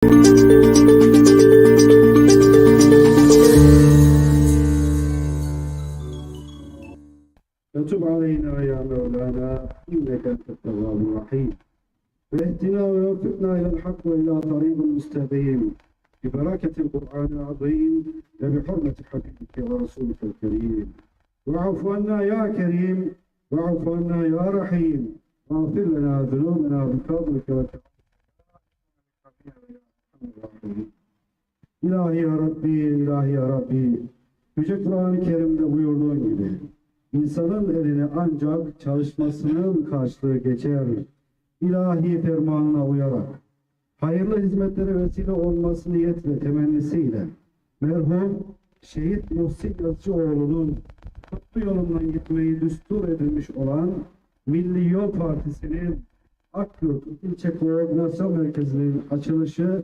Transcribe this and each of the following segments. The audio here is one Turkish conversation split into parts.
وتب علينا يا مولانا إنك أنت التواب الرحيم. واهدنا ووفقنا إلى الحق وإلى طريق المستقيم ببركة القرآن العظيم وبحرمة حبيبك ورسولك الكريم. واعف عنا يا كريم واعف عنا يا رحيم. واغفر لنا ذنوبنا بفضلك وتعالى İlahi ya Rabbi, ilahi ya Rabbi. Yüce Kur'an-ı Kerim'de buyurduğun gibi insanın eline ancak çalışmasının karşılığı geçer. İlahi fermanına uyarak hayırlı hizmetlere vesile olması niyet ve temennisiyle merhum şehit Muhsin Yazıcıoğlu'nun kutlu yolundan gitmeyi düstur edilmiş olan Milli Yol Partisi'nin Akyurt İlçe Koordinasyon Merkezi'nin açılışı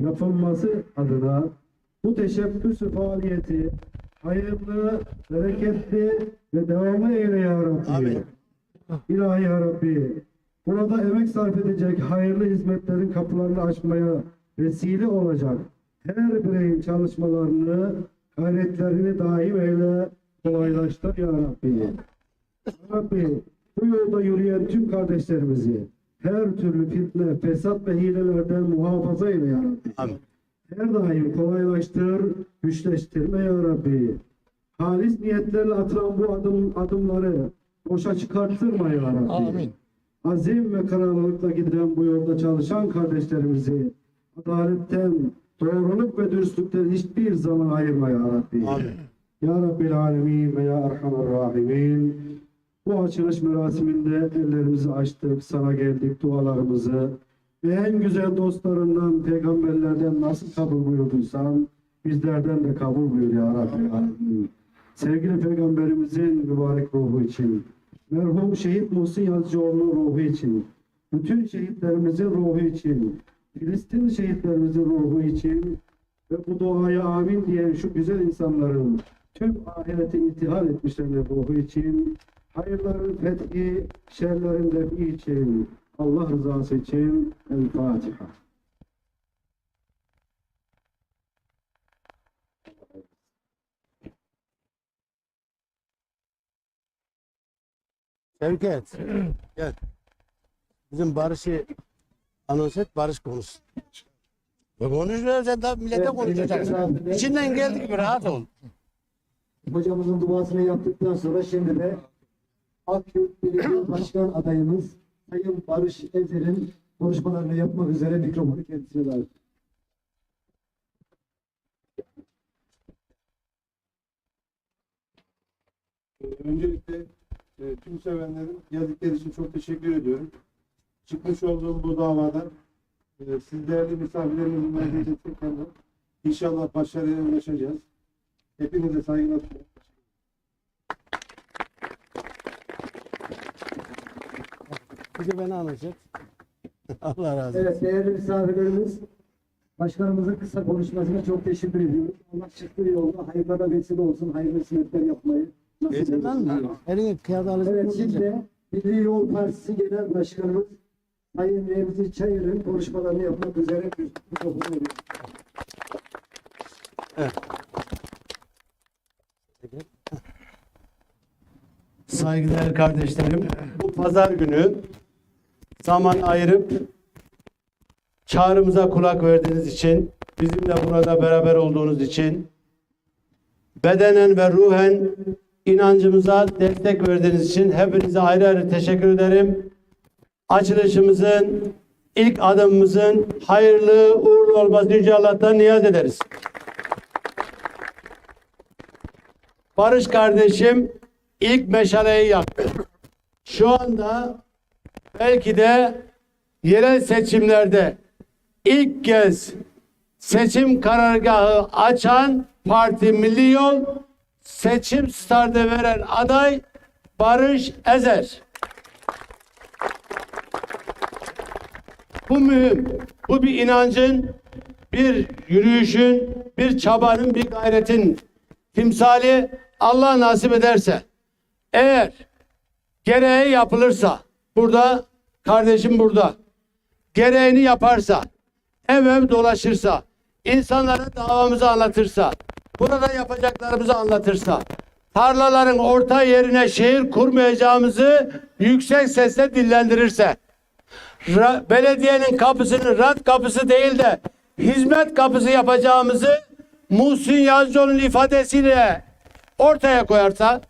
yapılması adına bu teşebbüsü faaliyeti hayırlı, bereketli ve devamlı eyle ya Rabbi. Amin. İlahi ya Rabbi. Burada emek sarf edecek hayırlı hizmetlerin kapılarını açmaya vesile olacak her bireyin çalışmalarını, gayretlerini daim eyle, kolaylaştır ya Rabbi. Ya Rabbi, bu yolda yürüyen tüm kardeşlerimizi her türlü fitne, fesat ve hilelerden muhafaza eyle ya Rabbi. Amin. Her daim kolaylaştır, güçleştirme ya Rabbi. Halis niyetlerle atılan bu adım, adımları boşa çıkarttırma ya Rabbi. Amin. Azim ve kararlılıkla giden bu yolda çalışan kardeşlerimizi adaletten, doğruluk ve dürüstlükten hiçbir zaman ayırma ya Rabbi. Amin. Ya Rabbil Alemin ve Ya Erhamer Rahimin. Bu açılış merasiminde ellerimizi açtık, sana geldik dualarımızı ve en güzel dostlarından, peygamberlerden nasıl kabul buyurduysan bizlerden de kabul buyur ya Alemin. Sevgili peygamberimizin mübarek ruhu için, merhum şehit Muhsin Yazıcıoğlu'nun ruhu için, bütün şehitlerimizin ruhu için, Filistin şehitlerimizin ruhu için ve bu duaya amin diyen şu güzel insanların tüm ahireti intihal etmişlerin ruhu için, hayırların fethi, şerlerin defi için, Allah rızası için El Fatiha. Şevket. Gel. Bizim Barış'ı anons et, Barış konuşsun. Ve konuşuyor sen tabii millete Evet, konuşacaksın. İçinden geldi gibi rahat ol. Hocamızın duasını yaptıktan sonra şimdi de Akyurt Belediye Başkan adayımız Sayın Barış Ezer'in konuşmalarını yapmak üzere mikrofonu kendisine davet. Ee, Öncelikle e, tüm sevenlerin geldikleri için çok teşekkür ediyorum. Çıkmış olduğum bu davadan e, siz değerli misafirlerimizin verdiği desteklerle inşallah başarıya ulaşacağız. Hepinize saygılar sunuyorum. De beni et. Allah razı olsun. Evet değerli misafirlerimiz Başkanımızın kısa konuşmasına çok teşekkür ediyoruz. Allah çıktığı yolda hayırlara vesile olsun, hayırlı hizmetler yapmayı nasip Geçen eylesin. lan Eline kağıt alıp Evet şimdi Milli Yol Partisi Genel Başkanımız Sayın Remzi Çayır'ın konuşmalarını yapmak üzere mikrofonu veriyorum. Saygıdeğer kardeşlerim, bu pazar günü zaman ayırıp çağrımıza kulak verdiğiniz için, bizimle burada beraber olduğunuz için, bedenen ve ruhen inancımıza destek verdiğiniz için hepinize ayrı ayrı teşekkür ederim. Açılışımızın, ilk adımımızın hayırlı, uğurlu olmasını Yüce Allah'tan niyaz ederiz. Barış kardeşim ilk meşaleyi yaktı. Şu anda belki de yerel seçimlerde ilk kez seçim karargahı açan parti Milli Yol seçim startı veren aday Barış Ezer. Bu mühim. Bu bir inancın, bir yürüyüşün, bir çabanın, bir gayretin timsali Allah nasip ederse eğer gereği yapılırsa burada kardeşim burada. Gereğini yaparsa ev ev dolaşırsa, insanlara davamızı anlatırsa, burada yapacaklarımızı anlatırsa, tarlaların orta yerine şehir kurmayacağımızı yüksek sesle dillendirirse, ra- belediyenin kapısını rant kapısı değil de hizmet kapısı yapacağımızı Muhsin Yazıcıoğlu'nun ifadesiyle ortaya koyarsa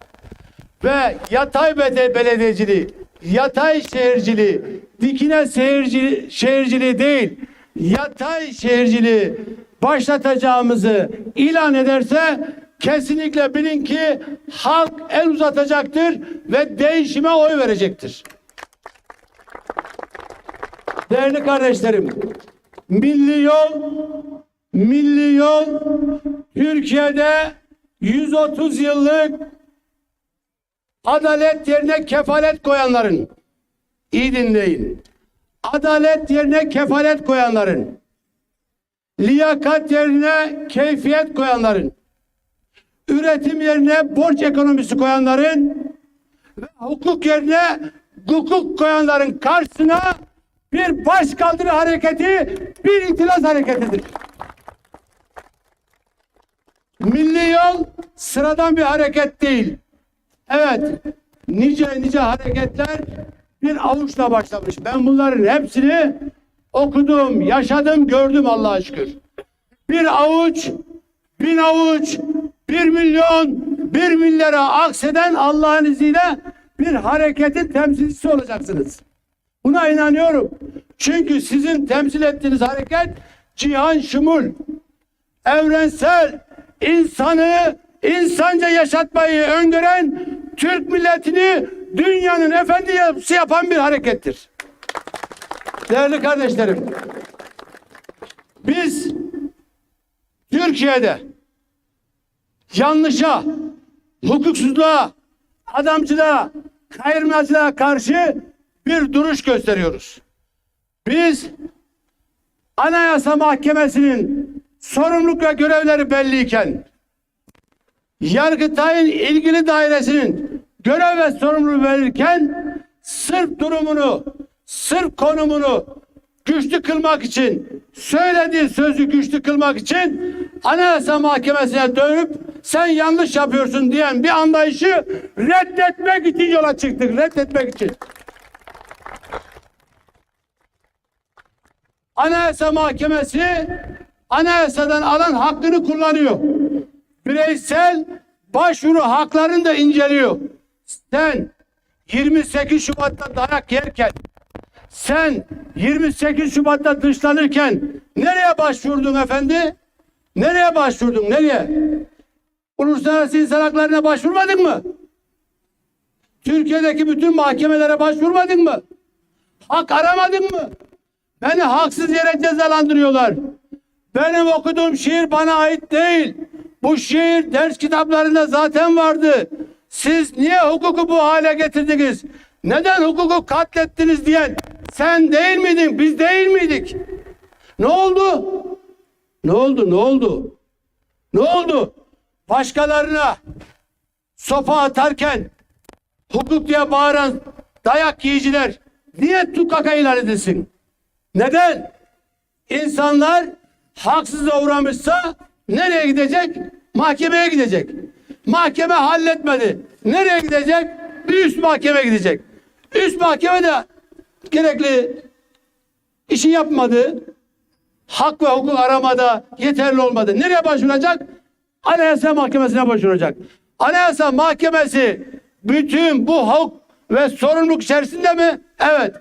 ve yatay belediyeciliği, yatay şehirciliği, dikine şehirciliği, şehirciliği değil, yatay şehirciliği başlatacağımızı ilan ederse kesinlikle bilin ki halk el uzatacaktır ve değişime oy verecektir. Değerli kardeşlerim, milli yol, milli yol Türkiye'de 130 yıllık adalet yerine kefalet koyanların, iyi dinleyin, adalet yerine kefalet koyanların, liyakat yerine keyfiyet koyanların, üretim yerine borç ekonomisi koyanların ve hukuk yerine hukuk koyanların karşısına bir başkaldırı hareketi, bir itiraz hareketidir. Milli yol sıradan bir hareket değil. Evet, nice nice hareketler bir avuçla başlamış. Ben bunların hepsini okudum, yaşadım, gördüm Allah'a şükür. Bir avuç, bin avuç, bir milyon, bir milyara akseden Allah'ın izniyle bir hareketin temsilcisi olacaksınız. Buna inanıyorum. Çünkü sizin temsil ettiğiniz hareket cihan şumul, evrensel, insanı insanca yaşatmayı öngören Türk milletini dünyanın efendisi yapan bir harekettir. Değerli kardeşlerim, biz Türkiye'de yanlışa, hukuksuzluğa, adamcılığa, kayırmacılığa karşı bir duruş gösteriyoruz. Biz Anayasa Mahkemesi'nin sorumluluk ve görevleri belliyken Yargıtay'ın ilgili dairesinin görev ve sorumluluğu verirken sırf durumunu, sırf konumunu güçlü kılmak için, söylediği sözü güçlü kılmak için Anayasa Mahkemesi'ne dönüp sen yanlış yapıyorsun diyen bir anlayışı reddetmek için yola çıktık. Reddetmek için. Anayasa Mahkemesi anayasadan alan hakkını kullanıyor. Bireysel başvuru haklarını da inceliyor. Sen 28 Şubat'ta dayak yerken sen 28 Şubat'ta dışlanırken nereye başvurdun efendi? Nereye başvurdun? Nereye? Uluslararası insan haklarına başvurmadın mı? Türkiye'deki bütün mahkemelere başvurmadın mı? Hak aramadın mı? Beni haksız yere cezalandırıyorlar. Benim okuduğum şiir bana ait değil. Bu şiir ders kitaplarında zaten vardı. Siz niye hukuku bu hale getirdiniz? Neden hukuku katlettiniz diyen sen değil miydin? Biz değil miydik? Ne oldu? Ne oldu? Ne oldu? Ne oldu? Başkalarına sopa atarken hukuk diye bağıran dayak yiyiciler niye tukaka ilan edilsin? Neden? İnsanlar haksızlığa uğramışsa nereye gidecek? Mahkemeye gidecek. Mahkeme halletmedi. Nereye gidecek? Bir üst mahkeme gidecek. Üst mahkeme de gerekli işi yapmadı. Hak ve hukuk aramada yeterli olmadı. Nereye başvuracak? Anayasa Mahkemesi'ne başvuracak. Anayasa Mahkemesi bütün bu hukuk ve sorumluluk içerisinde mi? Evet.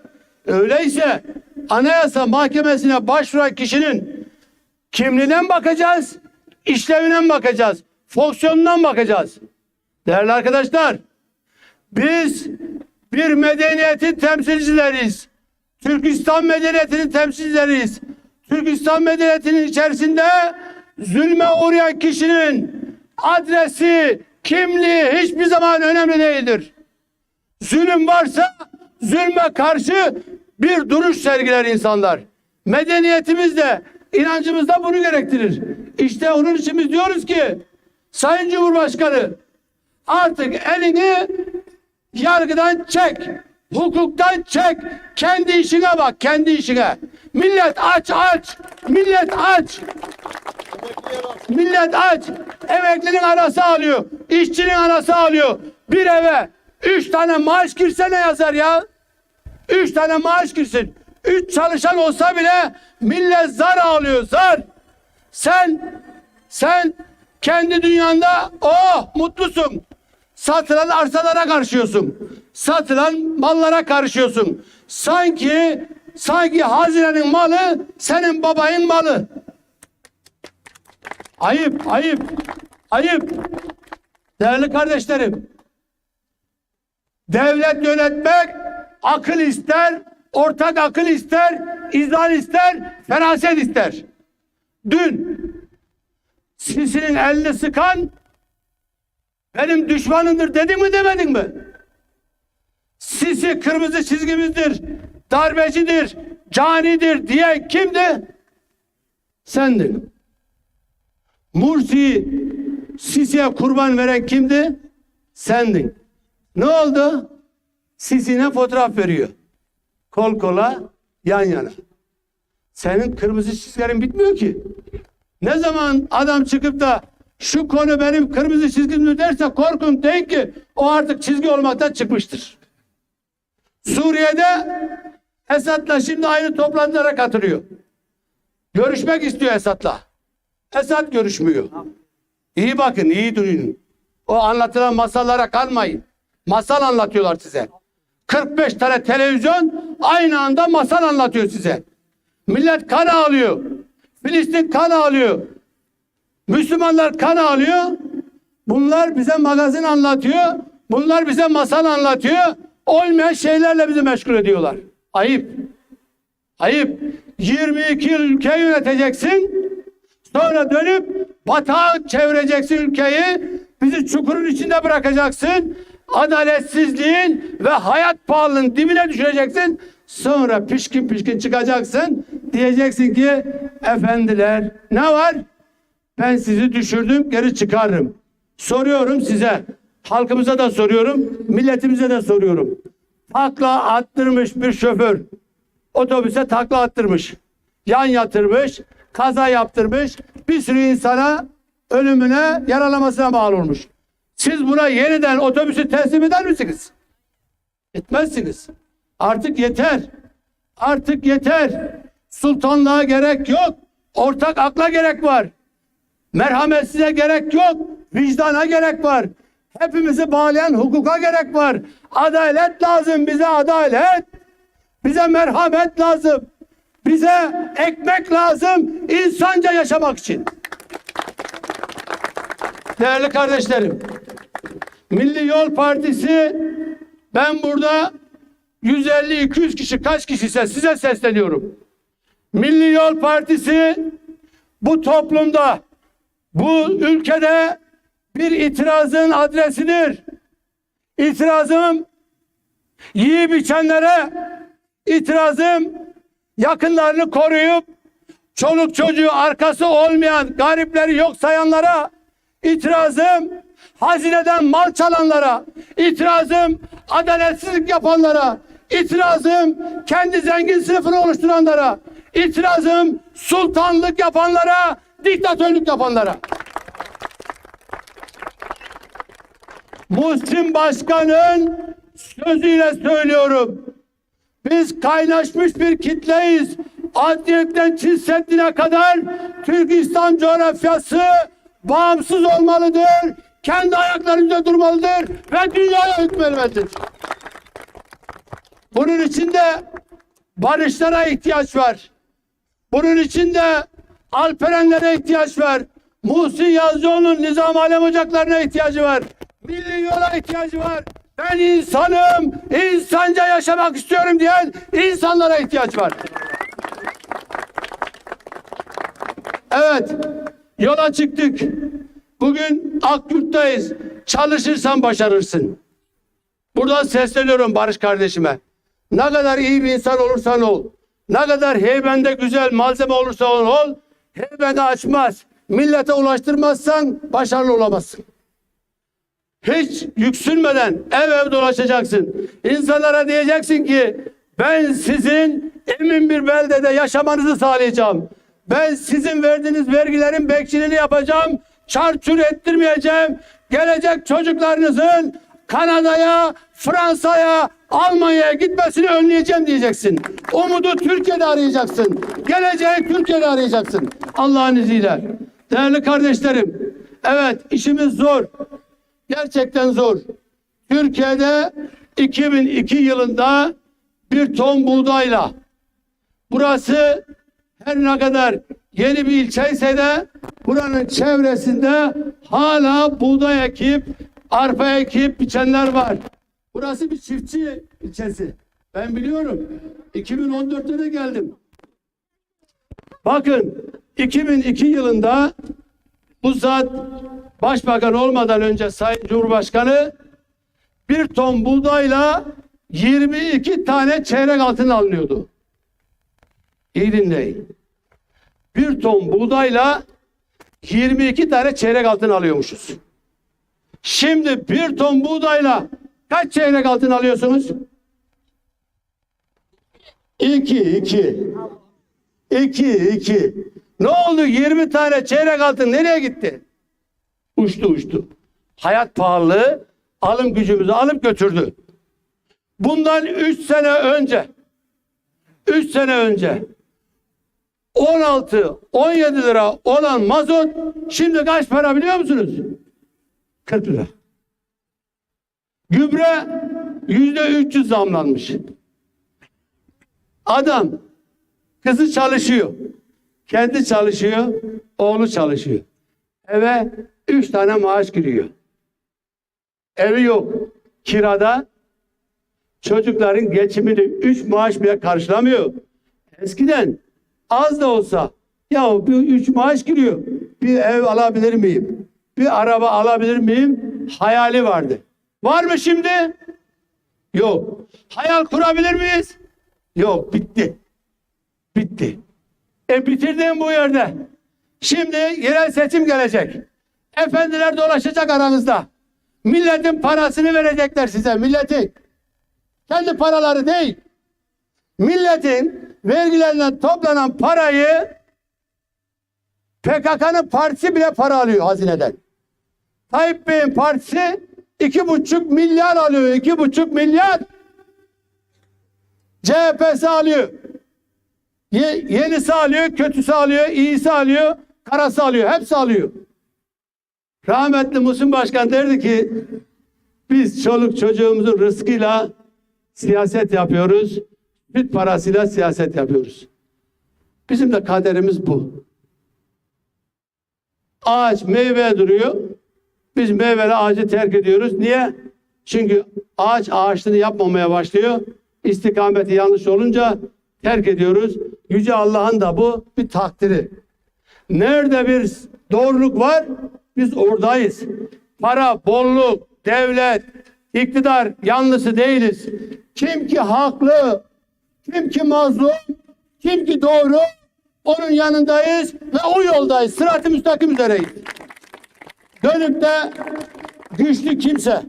Öyleyse Anayasa Mahkemesi'ne başvuran kişinin kimliğinden bakacağız, işlevinden bakacağız, fonksiyonundan bakacağız. Değerli arkadaşlar, biz bir medeniyetin temsilcileriyiz. Türkistan medeniyetinin temsilcileriyiz. Türkistan medeniyetinin içerisinde zulme uğrayan kişinin adresi, kimliği hiçbir zaman önemli değildir. Zulüm varsa zulme karşı bir duruş sergiler insanlar. Medeniyetimiz de inancımız da bunu gerektirir. İşte onun için biz diyoruz ki Sayın Cumhurbaşkanı artık elini yargıdan çek. Hukuktan çek. Kendi işine bak. Kendi işine. Millet aç aç. Millet aç. Millet aç. Emeklinin arası alıyor. işçinin arası alıyor. Bir eve üç tane maaş girse ne yazar ya? Üç tane maaş girsin. Üç çalışan olsa bile millet zar alıyor zar. Sen sen kendi dünyanda oh mutlusun. Satılan arsalara karışıyorsun. Satılan mallara karışıyorsun. Sanki sanki hazinenin malı senin babayın malı. Ayıp, ayıp, ayıp. Değerli kardeşlerim, devlet yönetmek akıl ister, ortak akıl ister, izan ister, feraset ister. Dün Sisi'nin elini sıkan benim düşmanımdır dedi mi demedin mi? Sisi kırmızı çizgimizdir, darbecidir, canidir diye kimdi? Sendin. Mursi Sisi'ye kurban veren kimdi? Sendin. Ne oldu? Sisi'ne fotoğraf veriyor. Kol kola, yan yana. Senin kırmızı çizgilerin bitmiyor ki. Ne zaman adam çıkıp da şu konu benim kırmızı çizgimdir derse korkun deyin ki o artık çizgi olmaktan çıkmıştır. Suriye'de Esad'la şimdi aynı toplantılara katılıyor. Görüşmek istiyor Esad'la. Esad görüşmüyor. İyi bakın, iyi duyun. O anlatılan masallara kalmayın. Masal anlatıyorlar size. 45 tane televizyon aynı anda masal anlatıyor size. Millet kan ağlıyor. Filistin kan ağlıyor. Müslümanlar kan ağlıyor. Bunlar bize magazin anlatıyor. Bunlar bize masal anlatıyor. Olmayan şeylerle bizi meşgul ediyorlar. Ayıp. Ayıp. 22 yıl ülkeyi yöneteceksin. Sonra dönüp batağa çevireceksin ülkeyi. Bizi çukurun içinde bırakacaksın. Adaletsizliğin ve hayat pahalılığının dibine düşüreceksin. Sonra pişkin pişkin çıkacaksın. Diyeceksin ki efendiler ne var? Ben sizi düşürdüm geri çıkarırım. Soruyorum size. Halkımıza da soruyorum. Milletimize de soruyorum. Takla attırmış bir şoför. Otobüse takla attırmış. Yan yatırmış. Kaza yaptırmış. Bir sürü insana ölümüne yaralamasına mal olmuş. Siz buna yeniden otobüsü teslim eder misiniz? Etmezsiniz. Artık yeter. Artık yeter. Sultanlığa gerek yok. Ortak akla gerek var. Merhametsize gerek yok. Vicdana gerek var. Hepimizi bağlayan hukuka gerek var. Adalet lazım bize adalet. Bize merhamet lazım. Bize ekmek lazım insanca yaşamak için. Değerli kardeşlerim, Milli Yol Partisi ben burada 150-200 kişi kaç kişi ise size sesleniyorum. Milli Yol Partisi bu toplumda, bu ülkede bir itirazın adresidir. İtirazım yiyip içenlere, itirazım yakınlarını koruyup çoluk çocuğu arkası olmayan garipleri yok sayanlara, itirazım hazineden mal çalanlara, itirazım adaletsizlik yapanlara, itirazım kendi zengin sınıfını oluşturanlara, itirazım sultanlık yapanlara, diktatörlük yapanlara. Muhsin Başkan'ın sözüyle söylüyorum. Biz kaynaşmış bir kitleyiz. Adliyetten Çin kadar Türk İslam coğrafyası bağımsız olmalıdır. Kendi ayaklarında durmalıdır ve dünyaya hükmetmelidir. Bunun için de barışlara ihtiyaç var. Bunun için de Alperenlere ihtiyaç var. Muhsin Yazıcıoğlu'nun Nizam Alem Ocaklarına ihtiyacı var. Milli yola ihtiyacı var. Ben insanım, insanca yaşamak istiyorum diyen insanlara ihtiyaç var. Evet, yola çıktık. Bugün Akyurt'tayız. Çalışırsan başarırsın. Buradan sesleniyorum Barış kardeşime. Ne kadar iyi bir insan olursan ol, ne kadar heybende güzel malzeme olursa ol, ol heybeni açmaz. Millete ulaştırmazsan başarılı olamazsın. hiç yüksünmeden ev ev dolaşacaksın. İnsanlara diyeceksin ki ben sizin emin bir beldede yaşamanızı sağlayacağım. Ben sizin verdiğiniz vergilerin bekçiliğini yapacağım. Çarçur ettirmeyeceğim. Gelecek çocuklarınızın Kanada'ya, Fransa'ya, Almanya'ya gitmesini önleyeceğim diyeceksin. Umudu Türkiye'de arayacaksın. Geleceği Türkiye'de arayacaksın. Allah'ın izniyle. Değerli kardeşlerim, evet işimiz zor. Gerçekten zor. Türkiye'de 2002 yılında bir ton buğdayla burası her ne kadar yeni bir ilçe ise de buranın çevresinde hala buğday ekip, arpa ekip biçenler var. Burası bir çiftçi ilçesi. Ben biliyorum. 2014'te de geldim. Bakın 2002 yılında bu zat başbakan olmadan önce Sayın Cumhurbaşkanı bir ton buğdayla 22 tane çeyrek altın alınıyordu. İyi dinleyin. Bir ton buğdayla 22 tane çeyrek altın alıyormuşuz. Şimdi bir ton buğdayla kaç çeyrek altın alıyorsunuz? İki, iki. İki, iki. Ne oldu? 20 tane çeyrek altın nereye gitti? Uçtu uçtu. Hayat pahalılığı alım gücümüzü alıp götürdü. Bundan 3 sene önce 3 sene önce 16 17 lira olan mazot şimdi kaç para biliyor musunuz? 40 lira. Gübre yüzde 300 zamlanmış. Adam kızı çalışıyor. Kendi çalışıyor, oğlu çalışıyor. Eve üç tane maaş giriyor. Evi yok. Kirada çocukların geçimini üç maaş bile karşılamıyor. Eskiden az da olsa ya bir üç maaş giriyor. Bir ev alabilir miyim? Bir araba alabilir miyim? Hayali vardı. Var mı şimdi? Yok. Hayal kurabilir miyiz? Yok. Bitti. Bitti. E bitirdim bu yerde. Şimdi yerel seçim gelecek. Efendiler dolaşacak aranızda. Milletin parasını verecekler size. Milletin. Kendi paraları değil. Milletin vergilerinden toplanan parayı PKK'nın partisi bile para alıyor hazineden. Tayyip Bey'in partisi iki buçuk milyar alıyor. iki buçuk milyar. CHP'si alıyor. Ye- yenisi alıyor, kötüsü alıyor, iyisi alıyor, karası alıyor. Hepsi alıyor. Rahmetli Muhsin Başkan derdi ki biz çoluk çocuğumuzun rızkıyla siyaset yapıyoruz. Süt parasıyla siyaset yapıyoruz. Bizim de kaderimiz bu. Ağaç meyve duruyor. Biz meyveli ağacı terk ediyoruz. Niye? Çünkü ağaç ağaçlığını yapmamaya başlıyor. İstikameti yanlış olunca terk ediyoruz. Yüce Allah'ın da bu bir takdiri. Nerede bir doğruluk var biz oradayız. Para, bolluk, devlet, iktidar yanlısı değiliz. Kim ki haklı, kim ki mazlum, kim ki doğru onun yanındayız ve o yoldayız. Sırat-ı müstakim üzereyiz. Dönüp de güçlü kimse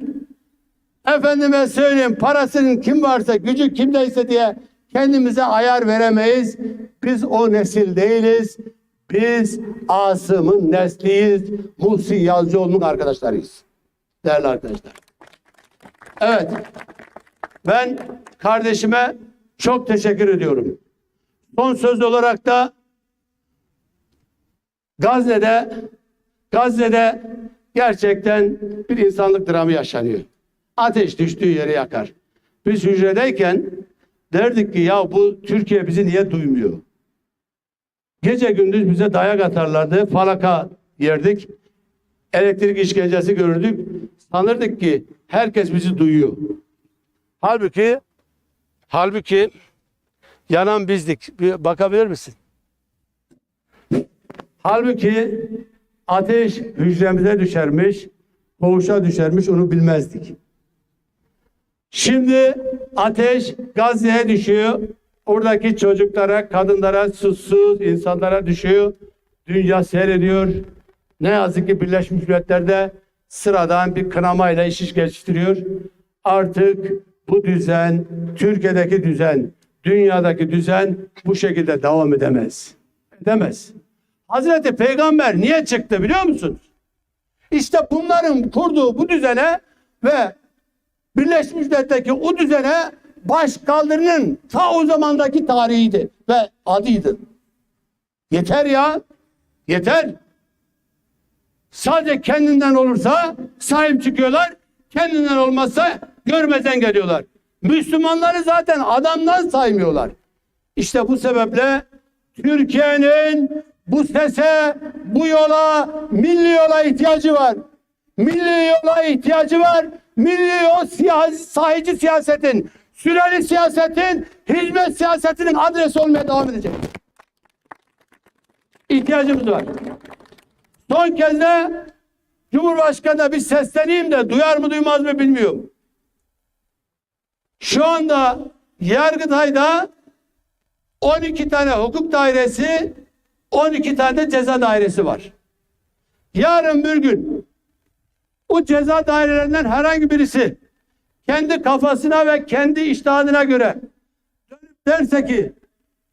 efendime söyleyeyim parasının kim varsa gücü kimdeyse diye kendimize ayar veremeyiz. Biz o nesil değiliz. Biz Asım'ın nesliyiz. Muhsin Yazıcıoğlu'nun arkadaşlarıyız. Değerli arkadaşlar. Evet. Ben kardeşime çok teşekkür ediyorum. Son söz olarak da Gazze'de Gazze'de gerçekten bir insanlık dramı yaşanıyor. Ateş düştüğü yeri yakar. Biz hücredeyken derdik ki ya bu Türkiye bizi niye duymuyor? Gece gündüz bize dayak atarlardı. Falaka yerdik. Elektrik işkencesi görürdük. Sanırdık ki herkes bizi duyuyor. Halbuki halbuki yanan bizdik. Bir bakabilir misin? Halbuki ateş hücremize düşermiş, koğuşa düşermiş onu bilmezdik. Şimdi ateş Gazze'ye düşüyor. Oradaki çocuklara, kadınlara, susuz insanlara düşüyor. Dünya seyrediyor. Ne yazık ki Birleşmiş Milletler'de sıradan bir kınamayla iş iş geçiştiriyor. Artık bu düzen, Türkiye'deki düzen, dünyadaki düzen bu şekilde devam edemez. Edemez. Hazreti Peygamber niye çıktı biliyor musunuz? İşte bunların kurduğu bu düzene ve Birleşmiş Milletler'deki o düzene baş kaldırının ta o zamandaki tarihiydi ve adıydı. Yeter ya. Yeter. Sadece kendinden olursa sahip çıkıyorlar. Kendinden olmazsa görmezden geliyorlar. Müslümanları zaten adamdan saymıyorlar. İşte bu sebeple Türkiye'nin bu sese, bu yola, milli yola ihtiyacı var. Milli yola ihtiyacı var. Milli o siyasi, sahici siyasetin, süreli siyasetin, hizmet siyasetinin adresi olmaya devam edecek. İhtiyacımız var. Son kez de Cumhurbaşkanı'na bir sesleneyim de duyar mı duymaz mı bilmiyorum. Şu anda Yargıtay'da 12 tane hukuk dairesi, 12 tane ceza dairesi var. Yarın bir gün bu ceza dairelerinden herhangi birisi kendi kafasına ve kendi iştihadına göre derse ki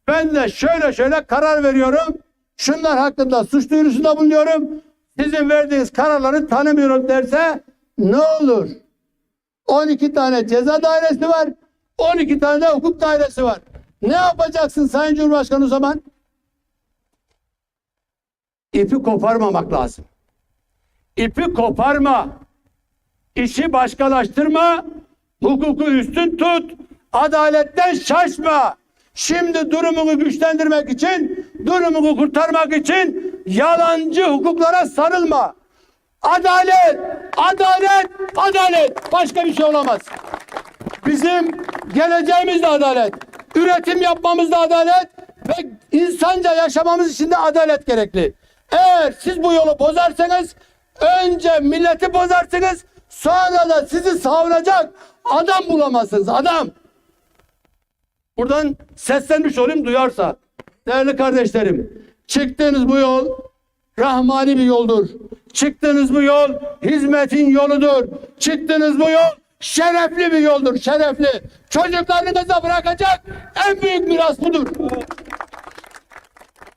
ben de şöyle şöyle karar veriyorum. Şunlar hakkında suç duyurusunda bulunuyorum. Sizin verdiğiniz kararları tanımıyorum derse ne olur? 12 tane ceza dairesi var. 12 tane de hukuk dairesi var. Ne yapacaksın Sayın Cumhurbaşkanı o zaman? İpi koparmamak lazım. İpi koparma. İşi başkalaştırma. Hukuku üstün tut. Adaletten şaşma. Şimdi durumunu güçlendirmek için, durumunu kurtarmak için yalancı hukuklara sarılma. Adalet, adalet, adalet. Başka bir şey olamaz. Bizim geleceğimiz de adalet. Üretim yapmamız da adalet ve insanca yaşamamız için de adalet gerekli. Eğer siz bu yolu bozarsanız önce milleti bozarsınız sonra da sizi savunacak adam bulamazsınız. Adam. Buradan seslenmiş olayım duyarsa. Değerli kardeşlerim, çıktığınız bu yol rahmani bir yoldur. Çıktığınız bu yol hizmetin yoludur. Çıktığınız bu yol şerefli bir yoldur, şerefli. Çocuklarınıza bırakacak en büyük miras budur.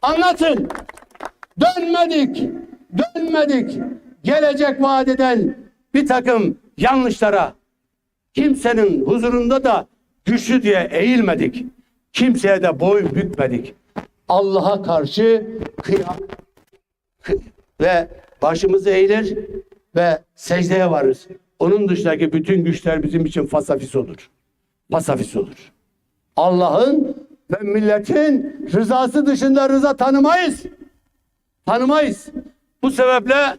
Anlatın. Dönmedik, dönmedik. Gelecek vaat eden bir takım yanlışlara kimsenin huzurunda da güçlü diye eğilmedik. Kimseye de boyun bükmedik. Allah'a karşı kıyak ve başımızı eğilir ve secdeye varırız. Onun dışındaki bütün güçler bizim için fasafis olur. Fasafis olur. Allah'ın ve milletin rızası dışında rıza tanımayız. Tanımayız. Bu sebeple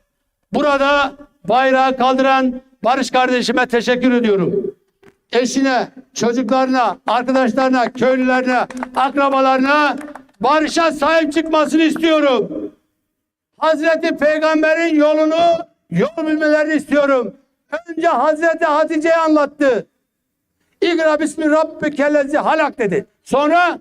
burada bayrağı kaldıran Barış kardeşime teşekkür ediyorum. Eşine, çocuklarına, arkadaşlarına, köylülerine, akrabalarına barışa sahip çıkmasını istiyorum. Hazreti Peygamber'in yolunu yol bilmelerini istiyorum. Önce Hazreti Hatice'yi anlattı. İkra bismi rabbikellezi halak dedi. Sonra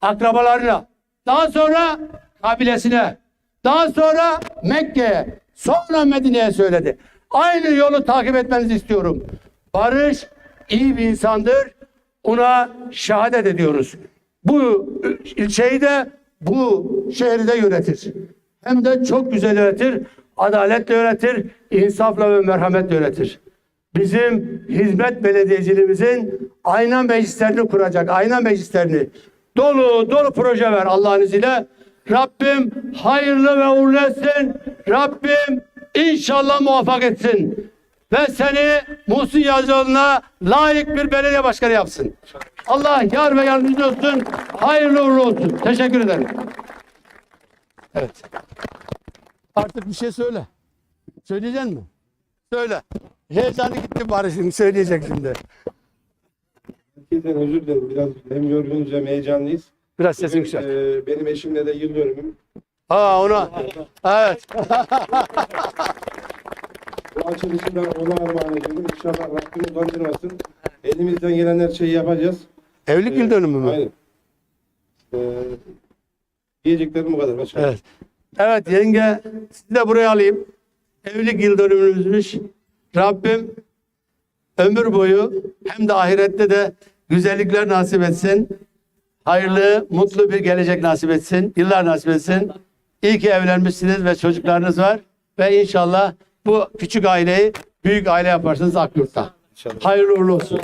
akrabalarına, daha sonra kabilesine, daha sonra Mekke'ye, sonra Medine'ye söyledi. Aynı yolu takip etmenizi istiyorum. Barış iyi bir insandır. Ona şehadet ediyoruz. Bu ilçeyi de bu şehri de yönetir. Hem de çok güzel yönetir. Adaletle yönetir. insafla ve merhametle yönetir. Bizim hizmet belediyeciliğimizin ayna meclislerini kuracak. Ayna meclislerini. Dolu dolu proje ver Allah'ın izniyle. Rabbim hayırlı ve uğurlu etsin. Rabbim inşallah muvaffak etsin. Ve seni Muhsin Yazıcıoğlu'na layık bir belediye başkanı yapsın. Allah yar ve yardımcı olsun. Hayırlı uğurlu olsun. Teşekkür ederim. Evet. Artık bir şey söyle. Söyleyecek mi? Söyle. Heyecanı gitti bari şimdi söyleyecek şimdi. Herkesten özür dilerim. Biraz hem yorgunuz hem heyecanlıyız. Biraz sesin Bugün, yüksel. e, benim eşimle de yıl dönümüm. Ha ona. Evet. Bu açılışı ben ona armağan ediyorum. İnşallah Rabbim utandırmasın. Elimizden gelen her şeyi yapacağız. Evlilik yıl dönümü mü? Aynen. Ee, diyeceklerim bu kadar. Başka. Evet. Evet yenge sizi de buraya alayım. evlilik yıl dönümümüzmüş. Rabbim ömür boyu hem de ahirette de güzellikler nasip etsin. Hayırlı, mutlu bir gelecek nasip etsin. Yıllar nasip etsin. İyi ki evlenmişsiniz ve çocuklarınız var. Ve inşallah bu küçük aileyi büyük aile yaparsınız Akyurt'ta. Hayırlı uğurlu olsun.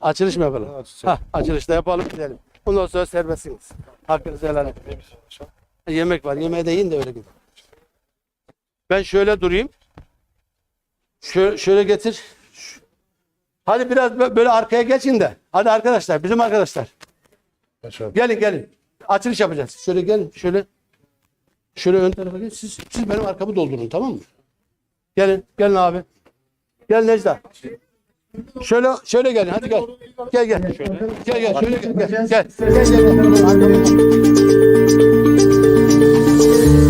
Açılış mı yapalım? Ha, açılışta yapalım gidelim. Ondan sonra serbestsiniz. Hakkınızı helal edin. Yemek var. Yemeğe de yiyin de öyle gidin. Ben şöyle durayım. Şöyle, şöyle getir. Hadi biraz bö- böyle arkaya geçin de. Hadi arkadaşlar, bizim arkadaşlar. Gelin gelin. Açılış yapacağız. Şöyle gelin. Şöyle. Şöyle ön tarafa gelin. Siz, siz benim arkamı doldurun tamam mı? Gelin. Gelin abi. Gel Necda. Şöyle şöyle gelin. Hadi gel. Gel gel. Gel gel. Şöyle gel. Gel. Gel. Gel, gel, gel.